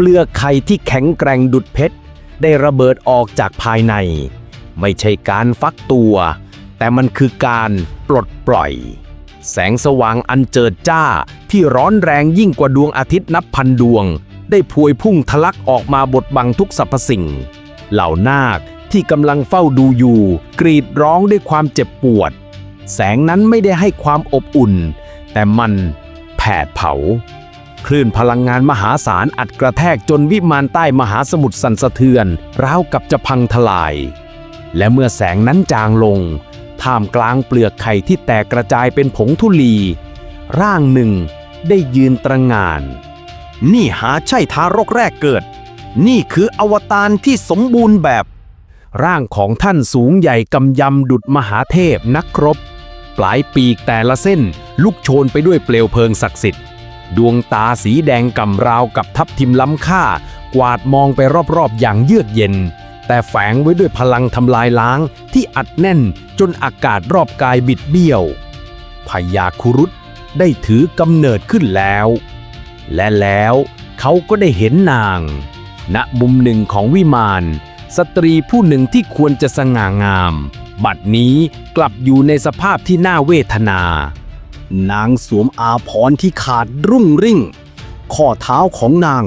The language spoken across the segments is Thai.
เปลือกไข่ที่แข็งแกร่งดุดเพชร ได้ระเบิดออกจากภายใน ไม่ใช่การฟักตัว แต่มันคือการปลดปล่อย แสงสว่างอันเจิดจ้าที่ร้อนแรงยิ่งกว่าดวงอาทิตย์นับพันดวง ได้พวยพุ่งทะลักออกมาบดบังทุกสรรพสิ่ง เหล่านาคที่กำลังเฝ้าดูอยู่ กรีดร้องด้วยความเจ็บปวด แสงนั้นไม่ได้ให้ความอบอุ่น แต่มันแผดเผา คลื่นพลังงานมหาศาลอัดกระแทกจนวิมานใต้มหาสมุทรสั่นสะเทือน ราวกับจะพังทลาย และเมื่อแสงนั้นจางลง ท่ามกลางเปลือกไข่ที่แตกกระจายเป็นผงธุลี ร่างหนึ่งได้ยืนตระงาน นี่หาใช่ทารกแรกเกิด นี่คืออวตารที่สมบูรณ์แบบ ร่างของท่านสูงใหญ่กำยำดุดมหาเทพนักครบ ปลายปีกแต่ละเส้นลุกโชนไปด้วยเปลวเพลิงศักดิ์สิทธิ์ ดวงตาสีแดงกำราวกับทับทิมล้ำค่า กวาดมองไปรอบๆอย่างเยือกเย็น แต่แฝงไว้ด้วยพลังทำลายล้างที่อัดแน่นจนอากาศรอบกายบิดเบี้ยวพญาคุรุตได้ถือกำเนิดขึ้นแล้ว และแล้วเขาก็ได้เห็นนาง ณมุมหนึ่งของวิมาน สตรีผู้หนึ่งที่ควรจะสง่างาม บัดนี้กลับอยู่ในสภาพที่น่าเวทนา นางสวมอาภรณ์ที่ขาดรุ่งริ่ง ข้อเท้าของนาง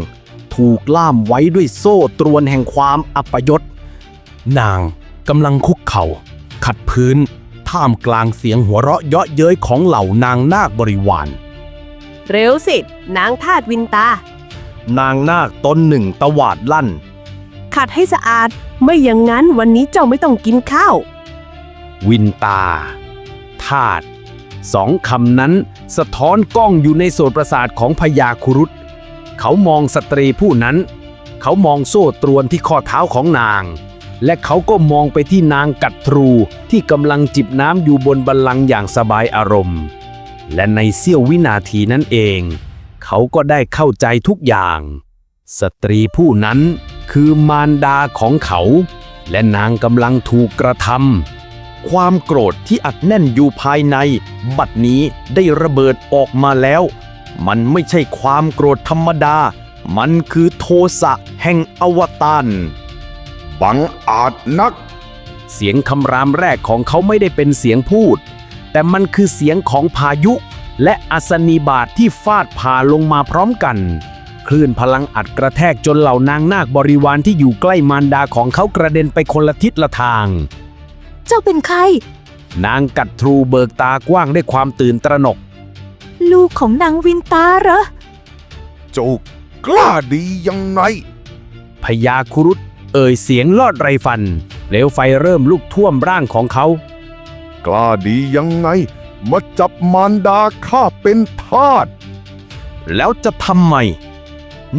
ถูกล่ามไว้ด้วยโซ่ตรวนแห่งความอัปยศ นางกำลังคุกเข่า ขัดพื้น ท่ามกลางเสียงหัวเราะเยาะเย้ยของเหล่านางนาคบริวาร เร็วสิ นางทาตวินตา นางนาคตนหนึ่งตวาดลั่น ขัดให้สะอาด ไม่อย่างนั้นวันนี้เจ้าไม่ต้องกินข้าว วินตาธาตุ สองคำนั้นสะท้อนกล้องอยู่ในโสตประสาทของพญาคุรุต เขามองสตรีผู้นั้น เขามองโซ่ตรวนที่ข้อเท้าของนาง และเขาก็มองไปที่นางกัดทรูที่กำลังจิบน้ำอยู่บนบัลลังก์อย่างสบายอารมณ์ และในเสี้ยววินาทีนั้นเอง เขาก็ได้เข้าใจทุกอย่าง สตรีผู้นั้นคือมารดาของเขา และนางกำลังถูกกระทำ ความโกรธที่อัดแน่นอยู่ภายใน บัดนี้ได้ระเบิดออกมาแล้ว มันไม่ใช่ความโกรธธรรมดา มันคือโทสะแห่งอวตารบังอาจนัก เสียงคำรามแรกของเขาไม่ได้เป็นเสียงพูด แต่มันคือเสียงของพายุ และอัศนีบาตที่ฟาดผ่าลงมาพร้อมกัน คลื่นพลังอัดกระแทกจนเหล่านางนาคบริวารที่อยู่ใกล้มารดาของเขากระเด็นไปคนละทิศละทางเจ้าเป็นใคร นางกัดทรูเบิกตากว้างด้วยความตื่นตระหนก ลูกของนางวินตาเหรอ เจ้ากล้าดียังไง พญาคุรุตเอ่ยเสียงลอดไรฟันเปลวไฟเริ่มลุกท่วมร่างของเขา กล้าดียังไง มาจับมารดาข้าเป็นทาส แล้วจะทำไม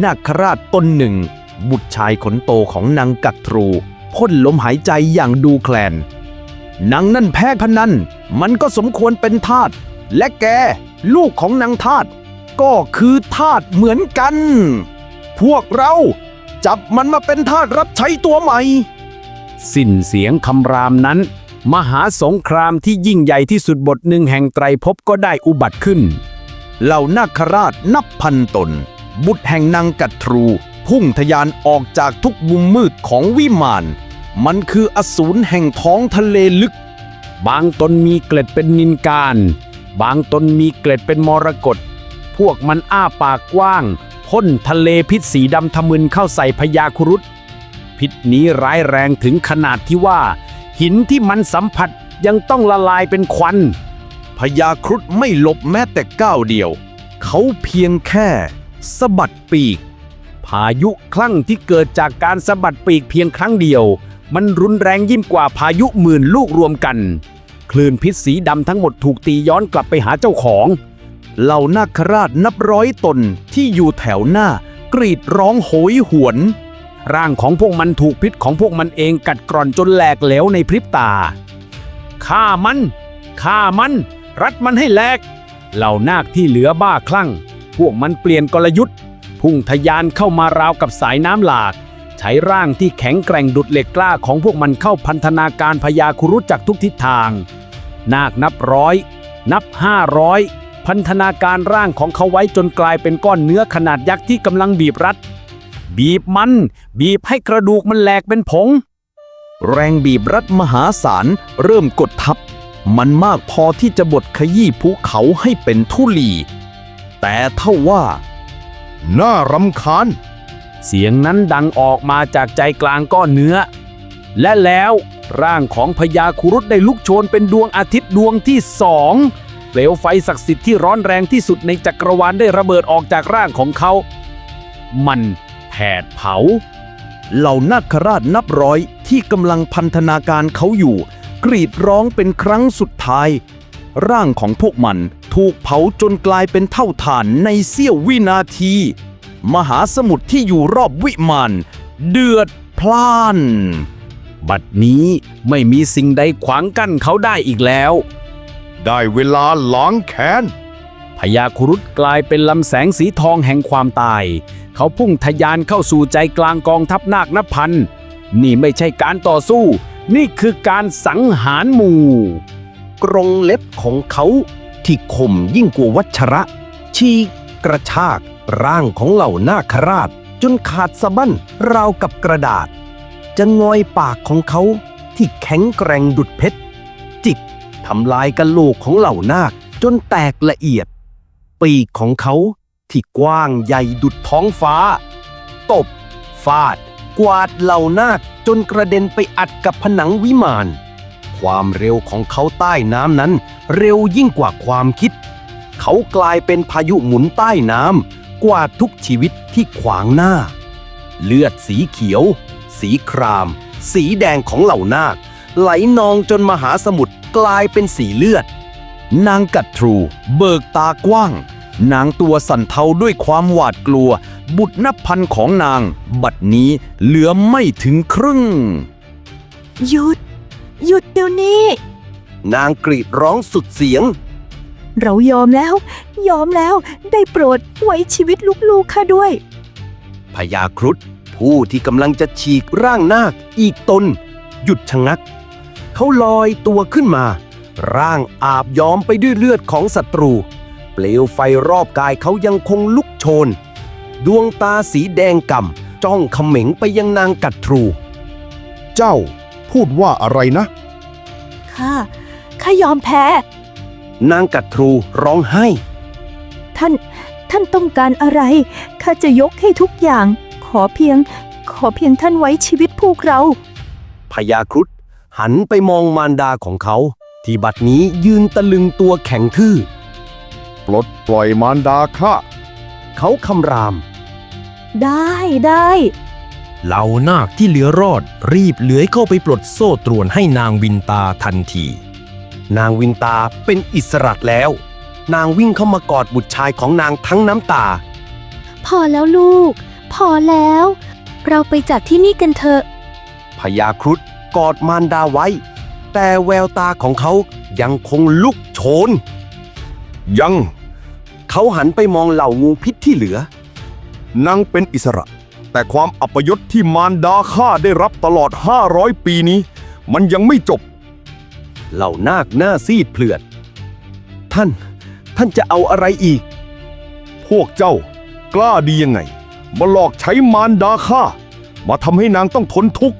นาคราชตนหนึ่ง บุตรชายขนโตของนางกัดทรูพ่นลมหายใจอย่างดูแคลน นางนั่นแพ้พนัน มันก็สมควรเป็นทาส และแก ลูกของนางทาส ก็คือทาสเหมือนกัน พวกเราจับมันมาเป็นทาสรับใช้ตัวใหม่ สิ้นเสียงคำรามนั้น มหาสงครามที่ยิ่งใหญ่ที่สุดบทหนึ่งแห่งไตรภพก็ได้อุบัติขึ้น เหล่านาคราชนับพันตน บุตรแห่งนางกัตทรู พุ่งทะยานออกจากทุกมุมมืดของวิมาน มันคืออสูรแห่งท้องทะเลลึก บางตนมีเกล็ดเป็นนินการ บางตนมีเกล็ดเป็นมรกตพวกมันอ้าปากกว้างพ่นทะเลพิษสีดำทะมึนเข้าใส่พญาครุตพิษนี้ร้ายแรงถึงขนาดที่ว่า หินที่มันสัมผัสยังต้องละลายเป็นควัน พญาครุฑไม่หลบแม้แต่ก้าวเดียว เขาเพียงแค่สะบัดปีก พายุคลั่งที่เกิดจากการสะบัดปีกเพียงครั้งเดียว มันรุนแรงยิ่งกว่าพายุหมื่นลูกรวมกัน คลื่นพิษสีดำทั้งหมดถูกตีย้อนกลับไปหาเจ้าของ เหล่านาคราชนับร้อยตนที่อยู่แถวหน้ากรีดร้องโหยหวน ร่างของพวกมันถูกพิษของพวกมันเองกัดกร่อนจนแหลกเหลวในพริบตาฆ่ามันฆ่ามัน รัดมันให้แหลก เหล่านาคที่เหลือบ้าคลั่ง พวกมันเปลี่ยนกลยุทธ์ พุ่งทะยานเข้ามาราวกับสายน้ำหลาก ช้ร่างที่แข็งแกร่งดุดเหล็กกล้าของพวกมันเข้าพันธนาการพยาคุรุจากทุกทิศทาง นาคนับร้อย นับห้าร้อยพันธนาการร่างของเขาไว้จนกลายเป็นก้อนเนื้อขนาดยักษ์ที่กำลังบีบรัด บีบมัน บีบให้กระดูกมันแหลกเป็นผง แรงบีบรัดมหาศาลเริ่มกดทับ มันมากพอที่จะบดขยี้ภูเขาให้เป็นทุลี แต่เท่าว่า น่ารำคาญ เสียงนั้นดังออกมาจากใจกลางก้อนเนื้อ และแล้วร่างของพญาคุรุฑได้ลุกโชนเป็นดวงอาทิตย์ดวงที่สองเปลวไฟศักดิ์สิทธิ์ที่ร้อนแรงที่สุดในจักรวาลได้ระเบิดออกจากร่างของเขา มันแผดเผา เหล่านาคราชนับร้อยที่กำลังพันธนาการเขาอยู่ กรีดร้องเป็นครั้งสุดท้าย ร่างของพวกมันถูกเผาจนกลายเป็นเท่าฐานในเสี้ยววินาที มหาสมุทรที่อยู่รอบวิมานเดือดพล่าน บัดนี้ไม่มีสิ่งใดขวางกั้นเขาได้อีกแล้ว ได้เวลาล้างแค้น พญาครุฑกลายเป็นลำแสงสีทองแห่งความตาย เขาพุ่งทะยานเข้าสู่ใจกลางกองทัพนาคนับพัน นี่ไม่ใช่การต่อสู้ นี่คือการสังหารหมู่ กรงเล็บของเขาที่คมยิ่งกว่าวัชระชีก กระชากร่างของเหล่านาคราชจนขาดสะบั้นราวกับกระดาษ จะงอยปากของเขาที่แข็งแกร่งดุดเพชร จิกทำลายกะโหลกของเหล่านาคจนแตกละเอียด ปีกของเขาที่กว้างใหญ่ดุดท้องฟ้า ตบ ฟาด กวาดเหล่านาคจนกระเด็นไปอัดกับผนังวิมาน ความเร็วของเขาใต้น้ำนั้น เร็วยิ่งกว่าความคิด เขากลายเป็นพายุหมุนใต้น้ำกวาดทุกชีวิตที่ขวางหน้า เลือดสีเขียว สีคราม สีแดงของเหล่านาค ไหลนองจนมหาสมุทรกลายเป็นสีเลือด นางกัดทรู เบิกตากว้าง นางตัวสั่นเทาด้วยความหวาดกลัว บุตรนับพันของนาง บัดนี้เหลือไม่ถึงครึ่ง หยุด หยุดเดี๋ยวนี้ นางกรีดร้องสุดเสียง เรายอมแล้ว ยอมแล้วได้โปรดไว้ชีวิตลูกๆข้าด้วย พญาครุฑผู้ที่กำลังจะฉีกร่างนาคอีกตน หยุดชะงัก เขาลอยตัวขึ้นมา ร่างอาบย้อมไปด้วยเลือดของศัตรู เปลวไฟรอบกายเขายังคงลุกโชน ดวงตาสีแดงก่ำจ้องเขม็งไปยังนางกัดทรู เจ้าพูดว่าอะไรนะ ข้า ข้ายอมแพ้ นางกัดทรูร้องไห้ ท่าน ท่านต้องการอะไร ข้าจะยกให้ทุกอย่าง ขอเพียง ขอเพียงท่านไว้ชีวิตพวกเรา พญาครุฑหันไปมองมารดาของเขา ที่บัดนี้ยืนตะลึงตัวแข็งทื่อ ปลดปล่อยมารดาข้า เขาคำราม ได้ได้ เหล่านาคที่เหลือรอดรีบเลื้อยเข้าไปปลดโซ่ตรวนให้นางวินตาทันที นางวินตาเป็นอิสระแล้ว นางวิ่งเข้ามากอดบุตรชายของนางทั้งน้ำตา พอแล้วลูก พอแล้ว เราไปจากที่นี่กันเถอะ พญาครุฑกอดมารดาไว้ แต่แววตาของเขายังคงลุกโชน ยัง เขาหันไปมองเหล่างูพิษที่เหลือ นางเป็นอิสระ แต่ความอัปยศที่มารดาข้าได้รับตลอด 500 ปีนี้ มันยังไม่จบ เหล่านาคหน้าซีดเผลือด ท่าน ท่านจะเอาอะไรอีก พวกเจ้ากล้าดียังไง มาหลอกใช้มารดาข้ามาทำให้นางต้องทนทุกข์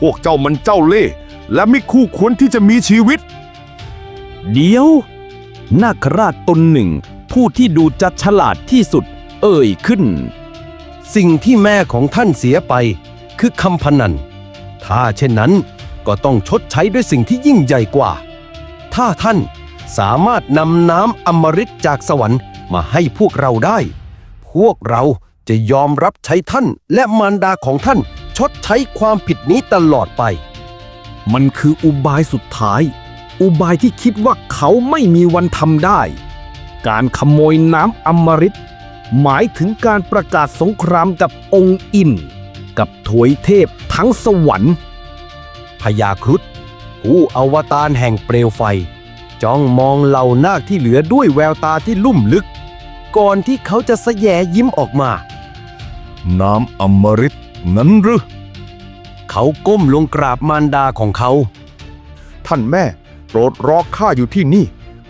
พวกเจ้ามันเจ้าเล่ห์และไม่คู่ควรที่จะมีชีวิต เดี๋ยว นาคราชตนหนึ่ง ผู้ที่ดูจะฉลาดที่สุด เอ่ยขึ้น สิ่งที่แม่ของท่านเสียไป คือคำพนัน ถ้าเช่นนั้น ก็ต้องชดใช้ด้วยสิ่งที่ยิ่งใหญ่กว่า ถ้าท่านสามารถนำน้ำอมฤตจากสวรรค์มาให้พวกเราได้ พวกเราจะยอมรับใช้ท่านและมารดาของท่านชดใช้ความผิดนี้ตลอดไป มันคืออุบายสุดท้าย อุบายที่คิดว่าเขาไม่มีวันทำได้ การขโมยน้ำอมฤตหมายถึงการประกาศสงครามกับองค์อิน กับถวยเทพทั้งสวรรค์ พญาครุฑผู้อวตารแห่งเปลวไฟ จ้องมองเหล่านาคที่เหลือด้วยแววตาที่ลุ่มลึก ก่อนที่เขาจะสะแยยิ้มออกมา น้ำอมฤตนั้นหรือเขาก้มลงกราบมารดาของเขา ท่านแม่ โปรดรอข้าอยู่ที่นี่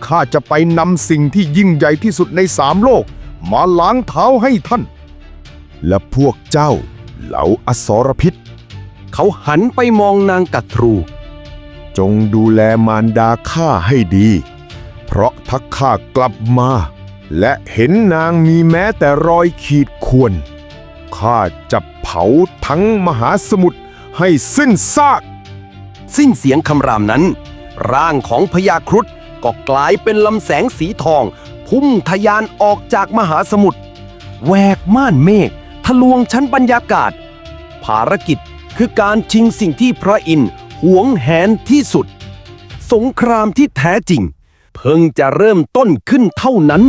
ข้าจะไปนำสิ่งที่ยิ่งใหญ่ที่สุดในสามโลก มาล้างเท้าให้ท่าน และพวกเจ้าเหล่าอสรพิษ เขาหันไปมองนางกัตรู จงดูแลมารดาข้าให้ดี เพราะถ้าข้ากลับมา และเห็นนางมีแม้แต่รอยขีดข่วนข้าจะเผาทั้งมหาสมุทรให้สิ้นซาก สิ้นเสียงคำรามนั้น ร่างของพญาครุฑก็กลายเป็นลำแสงสีทอง พุ่งทะยานออกจากมหาสมุทรแหวกม่านเมฆทะลวงชั้นบรรยากาศ ภารกิจ คือการชิงสิ่งที่พระอินทร์หวงแหนที่สุด สงครามที่แท้จริง เพิ่งจะเริ่มต้นขึ้นเท่านั้น